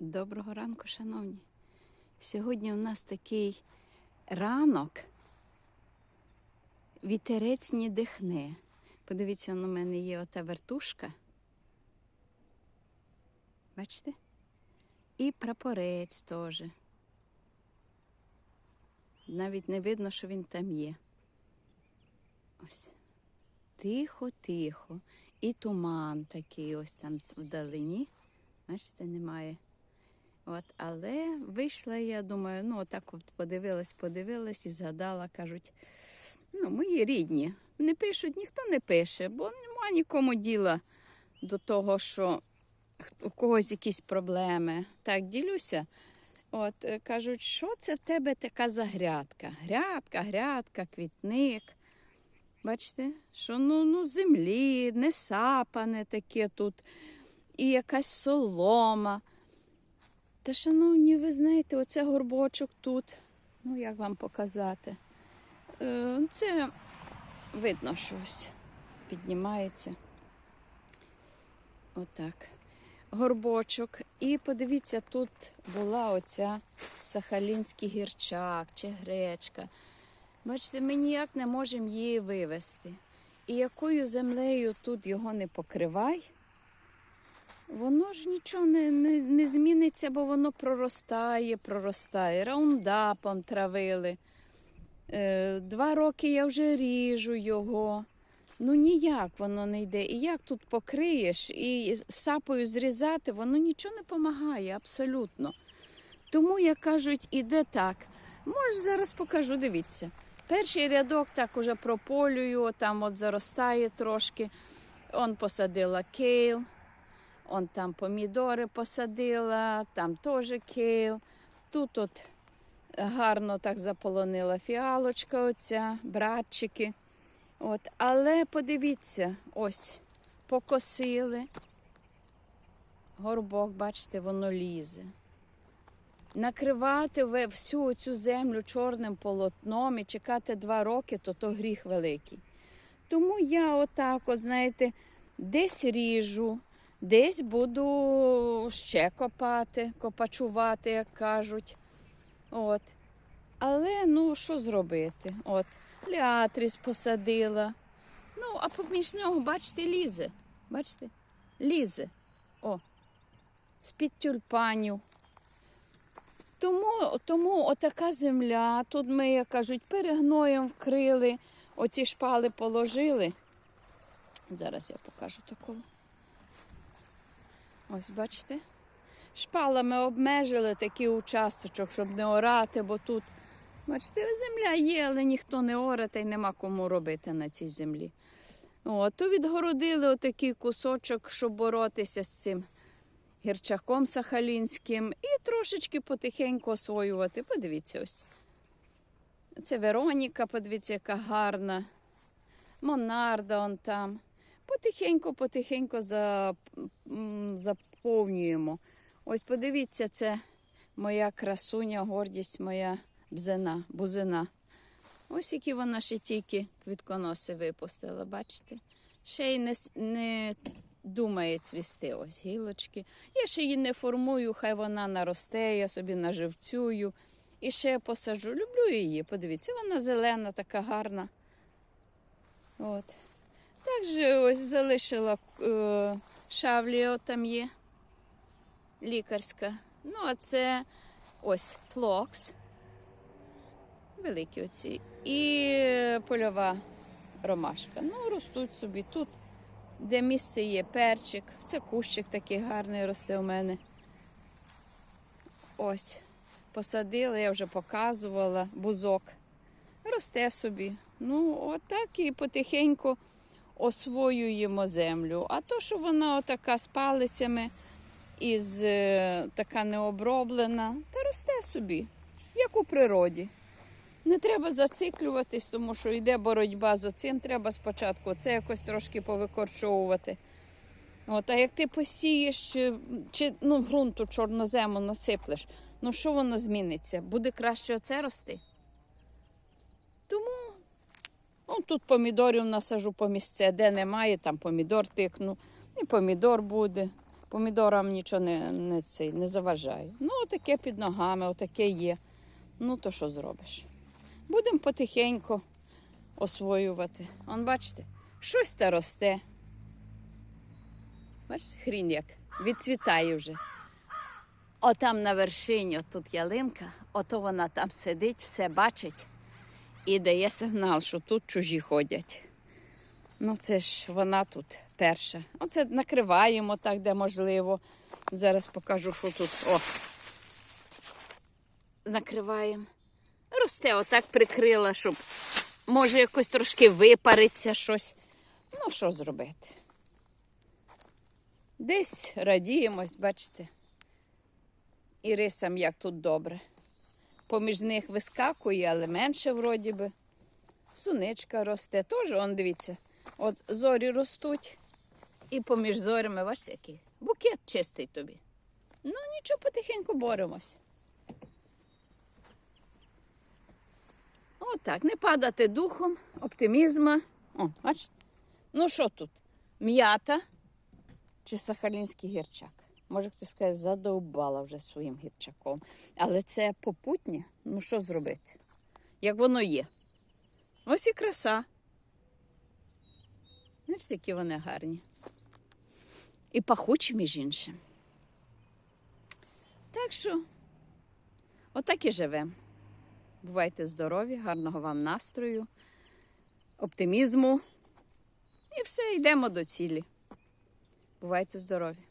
Доброго ранку, шановні. Сьогодні у нас такий ранок. Вітерець не дихне. Подивіться, у мене є ота вертушка. Бачите? І прапорець теж. Навіть не видно, що він там є. Ось. Тихо, тихо. І туман такий ось там вдалині. Бачите, немає. От, але вийшла, я думаю, ну отак от подивилась, подивилась і згадала, кажуть, ну, мої рідні. Не пишуть, ніхто не пише, бо нема нікому діла до того, що у когось якісь проблеми. Так, ділюся. От, е, кажуть, що це в тебе така за грядка? Грядка, грядка, квітник. Бачите, що ну, ну землі, не сапане таке тут, і якась солома. Та, шановні, ви знаєте, оце горбочок тут. Ну, як вам показати? Е, Це видно щось. Піднімається. Отак. Горбочок. І подивіться, тут була оця сахалінський гірчак чи гречка. Бачите, ми ніяк не можемо її вивезти. І якою землею тут його не покривай, Воно ж нічого не, не, не зміниться, бо воно проростає, проростає. Раундапом травили. Е, два роки я вже ріжу його. Ну ніяк воно не йде. І як тут покриєш і сапою зрізати, воно нічого не допомагає абсолютно. Тому, як кажуть, іде так. Може, зараз покажу, дивіться. Перший рядок так уже прополюю, там от заростає трошки. Он посадила кейл. Он там помідори посадила, там теж кейл. Тут от гарно так заполонила фіалочка, оця, братчики. От. Але подивіться, ось покосили. Горбок, бачите, воно лізе. Накривати всю цю землю чорним полотном і чекати два роки, то то гріх великий. Тому я отак, от, знаєте, десь ріжу, Десь буду ще копати, копачувати, як кажуть. От. Але ну що зробити? От, Ліатріс посадила. Ну, а поміж нього, бачите, лізе. Бачите? Лізе. О, з-під тюльпанів. Тому, тому отака земля. Тут ми, як кажуть, перегноєм вкрили, оці шпали положили. Зараз я покажу такого. Ось бачите? Шпалами обмежили такий участочок, щоб не орати, бо тут, бачите, земля є, але ніхто не оре та й нема кому робити на цій землі. О, то відгородили отакий кусочок, щоб боротися з цим гірчаком сахалінським і трошечки потихеньку освоювати. Подивіться ось. Це Вероніка, подивіться, яка гарна. Монарда он там. Потихеньку, потихеньку заповнюємо. Ось подивіться, це моя красуня, гордість, моя бзина, бузина. Ось які вона ще тільки квітконоси випустила, бачите? Ще й не, не думає цвісти. Ось гілочки. Я ще її не формую, хай вона наросте, я собі наживцюю. І ще посаджу. Люблю її. Подивіться, вона зелена, така гарна. От. Також ось залишила е, шавліо там є лікарська. Ну, а це ось флокс. Великі оці. І польова ромашка. Ну, ростуть собі тут, де місце є перчик. Це кущик такий гарний росте у мене. Ось. Посадила, я вже показувала бузок. Росте собі. Ну, отак і потихеньку освоюємо землю. А то, що вона отака з палицями, із е, така необроблена, та росте собі, як у природі. Не треба зациклюватись, тому що йде боротьба з оцим. Треба спочатку це якось трошки повикорчовувати. От, а як ти посієш чи, чи ну, ґрунту чорнозему насиплеш, ну що воно зміниться? Буде краще оце рости. Тому Ну, тут помідорів насажу по місце, де немає, там помідор тикну. І помідор буде. Помідорам нічого не, не, цей, не заважає. Ну, отаке під ногами, отаке є. Ну, то що зробиш? Будемо потихеньку освоювати. Он, бачите, щось та росте. Бачите, хрін як відцвітає вже. Отам на вершині, тут ялинка, ото вона там сидить, все бачить і дає сигнал, що тут чужі ходять. Ну, це ж вона тут перша. Оце накриваємо так, де можливо. Зараз покажу, що тут. О. Накриваємо. Росте, отак прикрила, щоб може якось трошки випариться щось. Ну, що зробити? Десь радіємось, бачите. І рисам як тут добре. Поміж них вискакує, але менше вроді би. Суничка росте. Теж, он дивіться, от зорі ростуть. І поміж зорями, бачите, який букет чистий тобі. Ну, нічого, потихеньку боремось. Отак, не падати духом, оптимізма. О, бачите? Ну що тут? М'ята чи сахалінський гірчак? Може хтось скаже, задовбала вже своїм гірчаком. Але це попутнє. Ну що зробити? Як воно є. Ось і краса. Знаєш, які вони гарні. І пахучі, між іншим. Так що, отак і живемо. Бувайте здорові, гарного вам настрою, оптимізму. І все, йдемо до цілі. Бувайте здорові!